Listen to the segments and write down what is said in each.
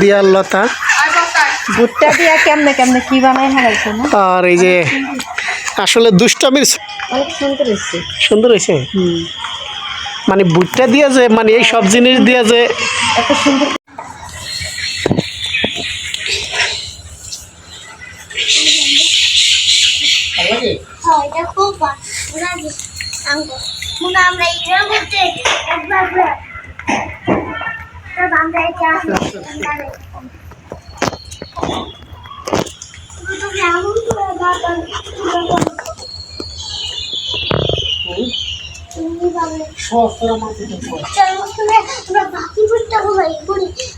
দিয়ার লতা। ভুট্টা দিয়া কেমনে কেমনে কি বানাই হারাইছো না? আর এই যে আসলে দুষ্টামির অনেক সুন্দর হয়েছে। সুন্দর হয়েছে? মানে বুটটা দিয়া যে মানে এই সব জিনিস দিয়া যে এত সুন্দর। এটা খুব আমরা ইরা একবার আমরা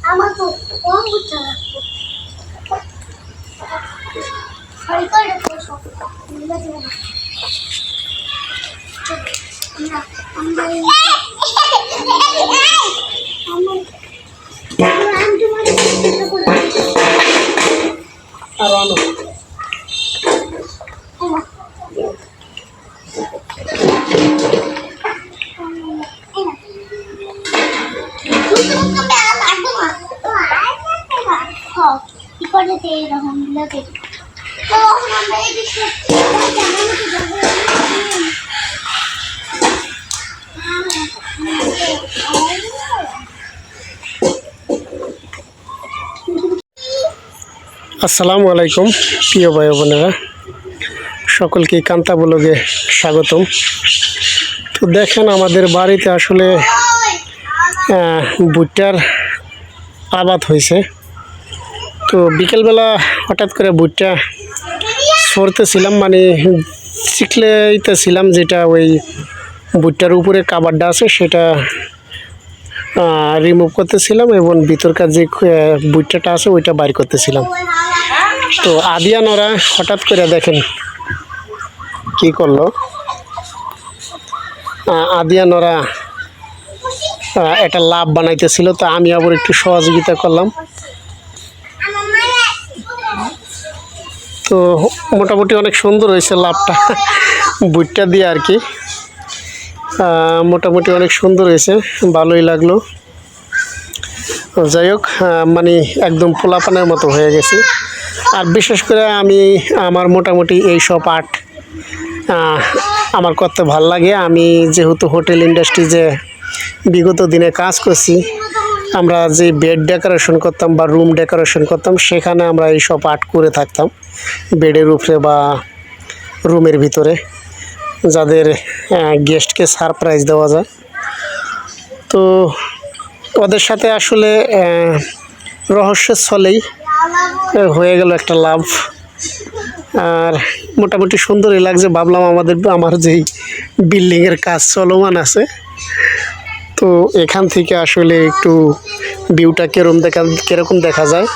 আমরা তো কম আমরা আমরা আমরা আসসালামু আলাইকুম, প্রিয় ভাই বোনেরা। সকলকে কান্তা ব্লগে স্বাগতম। তো দেখেন আমাদের বাড়িতে আসলে ভুট্টার আবাদ হয়েছে। তো বিকেলবেলা হঠাৎ করে ভুট্টা সরতেছিলাম মানে শিখলেইতেছিলাম যেটা ওই ভুট্টার উপরে কাবারটা আছে সেটা রিমুভ করতেছিলাম এবং ভিতরকার যে আহ, ভুট্টাটা আছে ওইটা বাইর করতেছিলাম। তো আদিয়ানরা হঠাৎ করে দেখেন কি করল। আদিয়ানরা আহ, একটা লাভ বানাইতেছিল তো আমি আবার একটু সহযোগিতা করলাম। তো মোটামুটি অনেক সুন্দর হয়েছে লাভটা। বুটটা দিয়ে আর কি। মোটামুটি অনেক সুন্দর হয়েছে, ভালোই লাগল। যাই হোক মানে একদম পোলাপানের মতো হয়ে গেছে। আর বিশেষ করে আমি, আমার মোটামুটি এই সব আর্ট আমার করতে ভালো লাগে। আমি যেহেতু হোটেল ইন্ডাস্ট্রি যে বিগত দিনে কাজ করছি আমরা যে বেড ডেকোরেশন করতাম বা রুম ডেকোরেশন করতাম, সেখানে আমরা এই সব আর্ট করে থাকতাম। বেডের উপরে বা রুমের ভিতরে। যাদের গেস্টকে সারপ্রাইজ দেওয়া যায়। তো ওদের সাথে আসলে রহস্যের ছলেই হয়ে গেল একটা লাভ। আর মোটামুটি সুন্দরই লাগছে। ভাবলাম আমাদের, আমার যেই বিল্ডিংয়ের কাজ চলমান আছে তো এখান থেকে আসলে একটু ভিউটা কেরম দেখা, কীরকম দেখা যায়।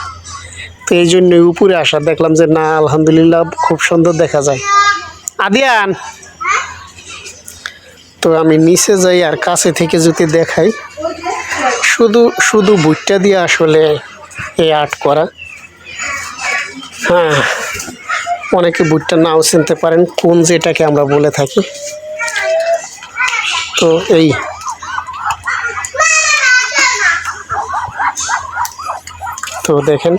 তো এই জন্য উপরে আসা দেখলাম যে না, আলহামদুলিল্লাহ খুব সুন্দর দেখা যায়। আদিয়ান! তো আমি নিচে যাই আর কাছে থেকে যদি দেখাই, শুধু শুধু বুটটা দিয়ে আসলে এই আর্ট করা। হ্যাঁ অনেকে বুটটা নাও চিনতে পারেন, কোন যেটাকে আমরা বলে থাকি। তো এই তো দেখেন।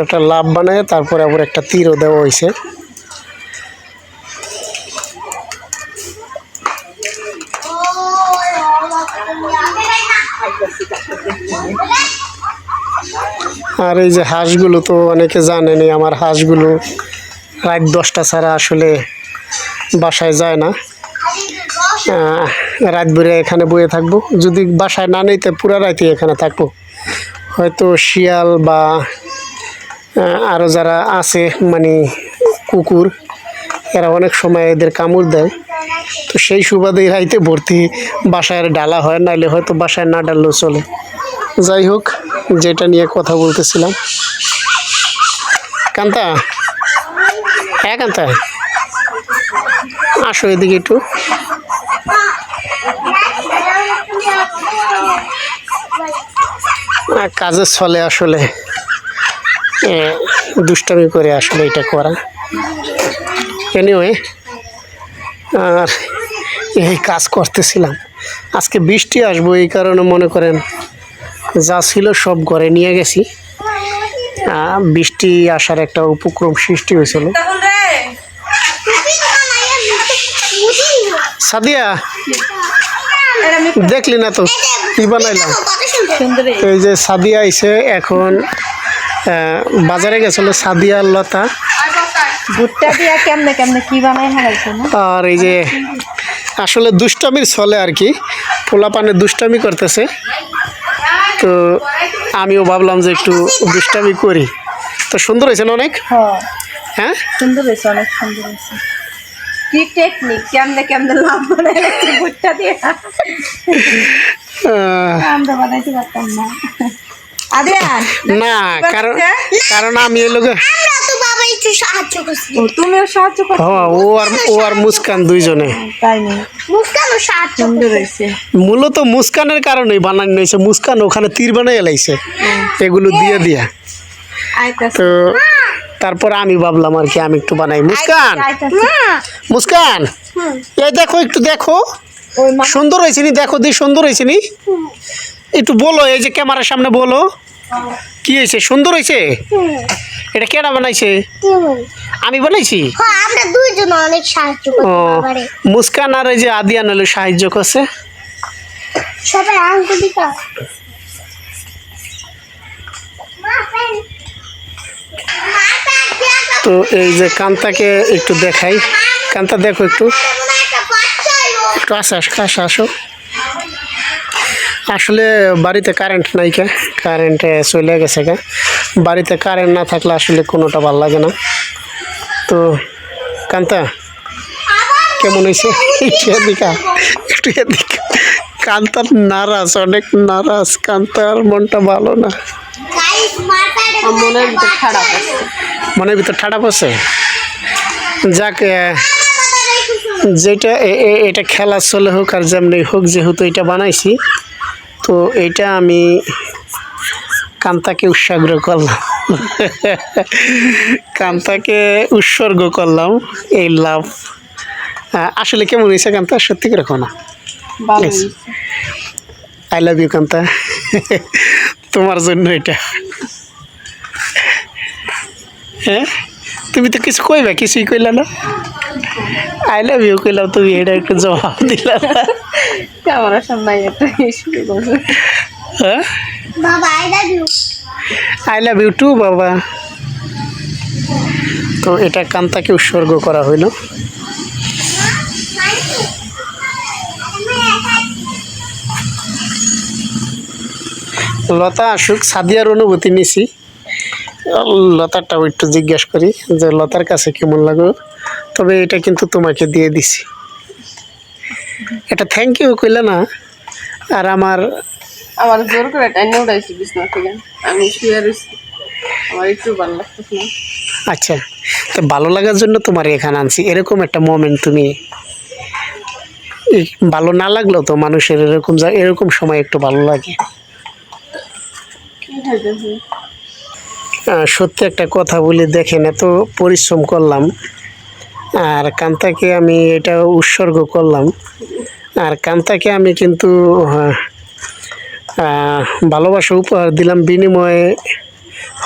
একটা লাভ বানায়, তারপরে আবার একটা তীরও দেওয়া হয়েছে। আর এই যে হাঁসগুলো তো অনেকে জানেনি আমার হাঁসগুলো রাত দশটা ছাড়া আসলে বাসায় যায় না। রাত ভরে এখানে বয়ে থাকব। যদি বাসায় না নিতে পুরা রাতে এখানে থাকব। হয়তো শিয়াল বা আরও যারা আছে মানে কুকুর, এরা অনেক সময় এদের কামড় দেয়। তো সেই সুবাদে রাইতে ভর্তি বাসায় ডালা হয় নাহলে হয়তো বাসায় না ডাললেও চলে। যাই হোক, যেটা নিয়ে কথা বলতেছিলাম। কান্তা? হ্যাঁ কান্তা? আসো এদিকে একটু। কাজের ছলে আসলে দুষ্টামি করে আসলে এটা করা। এনিওয়ে আর এই কাজ করতেছিলাম। আজকে বৃষ্টি আসব এই কারণে মনে করেন, যা ছিল সব ঘরে নিয়ে গেছি। বৃষ্টি আসার একটা উপক্রম সৃষ্টি হয়েছিল। সাদিয়া দেখলি না তো? কি বানাইলাম? এই যে সাদিয়া আইছে এখন বাজারে গেছিল সাদিয়া লতা। ভুট্টা দিয়া কেমনে কেমনে কি বানাই হারাইছো আর এই যে আসলে দুষ্টামির ছলে আর কি। পোলাপানে দুষ্টামি করতেছে। তো আমিও ভাবলাম যে একটু দুষ্টামি করি। তো সুন্দর হয়েছে না অনেক? হ্যাঁ। হ্যাঁ? সুন্দর হয়েছে অনেক সুন্দর হয়েছে। কি টেকনিক কেমনে কেমনে লাভ রাখছি ভুট্টা দিয়ে। আমরা বানাইতে পারতাম না। না কারণ কারণ আমি এই লোক আমরা তো বাবা একটু সাহায্য করছি। ও তুমিও সাহায্য করো। হ্যাঁ ও আর ও আর মুস্কান দুইজনে। মূলত মুস্কানের কারণেই বানানো হয়েছে। মুস্কান ওখানে তীর বানাই এলাইছে এগুলো দিয়ে দিয়া। তো। তারপর আমি ভাবলাম আর কি আমি একটু বানাই। মুস্কান? মুস্কান? এই দেখো একটু দেখো। সুন্দর হয়েছে নি? দেখো দি সুন্দর হয়েছে নি? একটু বলো এই যে ক্যামেরার সামনে বলো। কি হয়েছে? সুন্দর হয়েছে? এটা কেডা বানাইছে? আমি বানাইছি? আমরা দুইজন অনেক সাহায্য ও মুস্কান আর এই যে আদিয়ান হলো সাহায্য করছে। সবাই মা তো এই যে কান্তাকে একটু দেখাই। কান্তা দেখো একটু। একটা আসো আসো আসো আসো। আসলে বাড়িতে কারেন্ট নাই কে। কারেন্ট চলে গেছে কে। বাড়িতে কারেন্ট না থাকলে আসলে কোনোটা ভালো লাগে না। তো কান্তা কেমন হয়েছে একটু এদিকা একটু এদিকে কান্তার নারাজ অনেক নারাজ। কান্তার মনটা ভালো না। মনের খারাপ আছে। মনের ভিতর ঠাডা পড়ছে? যাক যেটা এটা খেলা চলে হোক আর যেমনি হোক যেহেতু এটা বানাইছি তো এটা আমি কান্তাকে উৎসর্গ করলাম। কান্তাকে উৎসর্গ করলাম এই লাভ। আসলে কেমন হয়েছে কান্তা? সত্যি করে না। I love you Kanta. তোমার জন্য এটা। হ্যাঁ? তুমি তো কিছু কইবা কিছুই কইলা না? আই লাভ ইউ কইলাম তুমি এটা একটু জবাব দিলা না। ক্যামেরার সামনে একটা শুরু করছে। হ্যাঁ? বাবা I love you I love you too বাবা। তো এটা কান্তাকে উৎসর্গ করা হইল। লতা আসুক সাদিয়ার অনুভূতি নিছি। লতারটাও একটু জিজ্ঞেস করি যে লতার কাছে কেমন লাগো? তবে এটা কিন্তু তোমাকে দিয়ে দিছি। এটা থ্যাংক ইউ কইলে না আর আমার আমার জোর করে টাইনে উঠাইছি বিছনা থেকে। আমি শুয়ে রয়েছি আমার একটু ভালো লাগতেছে না। আচ্ছা তো ভালো লাগার জন্য তোমার এখানে আনছি। এরকম একটা মোমেন্ট তুমি ভালো না লাগলেও তো মানুষের এরকম যা এরকম সময় একটু ভালো লাগে। সত্যি একটা কথা বলি দেখেন এত পরিশ্রম করলাম আর কান্তাকে আমি এটা উৎসর্গ করলাম আর কান্তাকে আমি কিন্তু আহ, ভালোবাসা উপহার দিলাম বিনিময়ে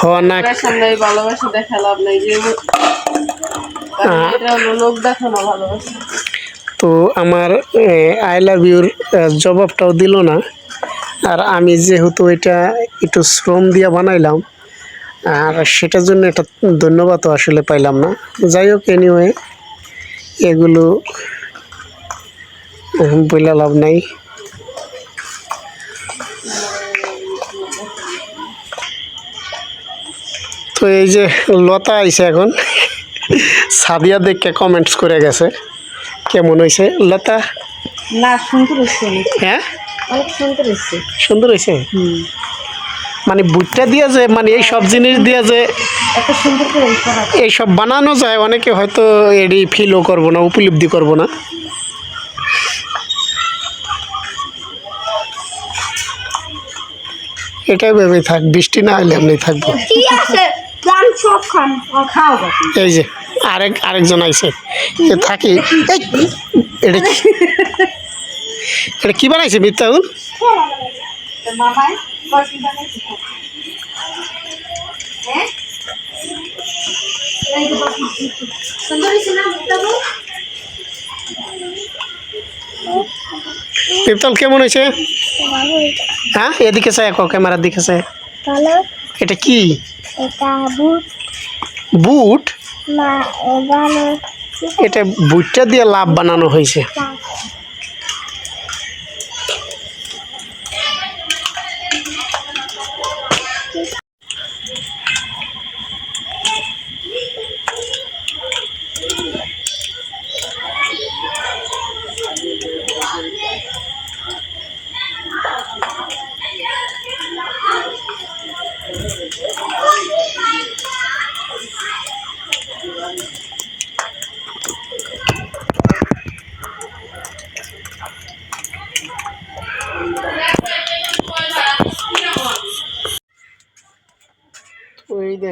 হওয়া না আপনার সামনে এই ভালোবাসা দেখালাম আপনার যে লোক দেখানো ভালোবাসা। তো আমার আই লাভ ইউর জবাবটাও দিল না আর আমি যেহেতু এটা একটু শ্রম দিয়ে বানাইলাম আর সেটার জন্য এটা ধন্যবাদও আসলে পাইলাম না। যাই হোক এনিওয়ে এগুলো বইলা লাভ নাই। তো এই যে লতা আইছে এখন সাদিয়া দেখকে কমেন্টস করে গেছে। কেমন হয়েছে লতা? না সুন্দর হ্যাঁ? সুন্দর হচ্ছে সুন্দর হয়েছে হুম। মানে বুটটা দিয়ে যে মানে এই সব জিনিস দিয়ে যে এই সব বানানো যায় অনেকে হয়তো এডি ফিলও করব না উপলব্ধি করব না। এটাই ভেবে থাক বৃষ্টি না হলে এমনি থাকব। এই যে আরেক আরেকজন আইছে। থাকি। এই, এটা কি? এটা সুন্দর মুক্তাবু মিফতাল কেমন হয়েছে? হ্যাঁ এদিকে চাই এক ক্যামেরার দিকে ভালো এটা কি? বুট? এটা বুটটা দিয়ে লাভ বানানো হয়েছে।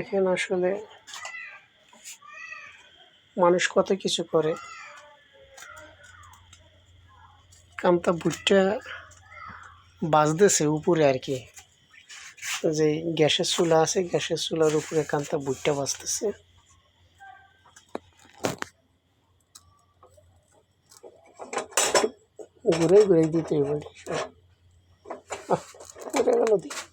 দেখেন আসলে মানুষ কত কিছু করে। কামতা বুটটা বাজতেছে উপরে আর কি। যে গ্যাসের চুলা আছে, গ্যাসের চুলার উপরে কান্তা বুটটা বাজতেছে। ঘুরে ঘুরে দিতে হবে। ঘুরে গেল দিকে।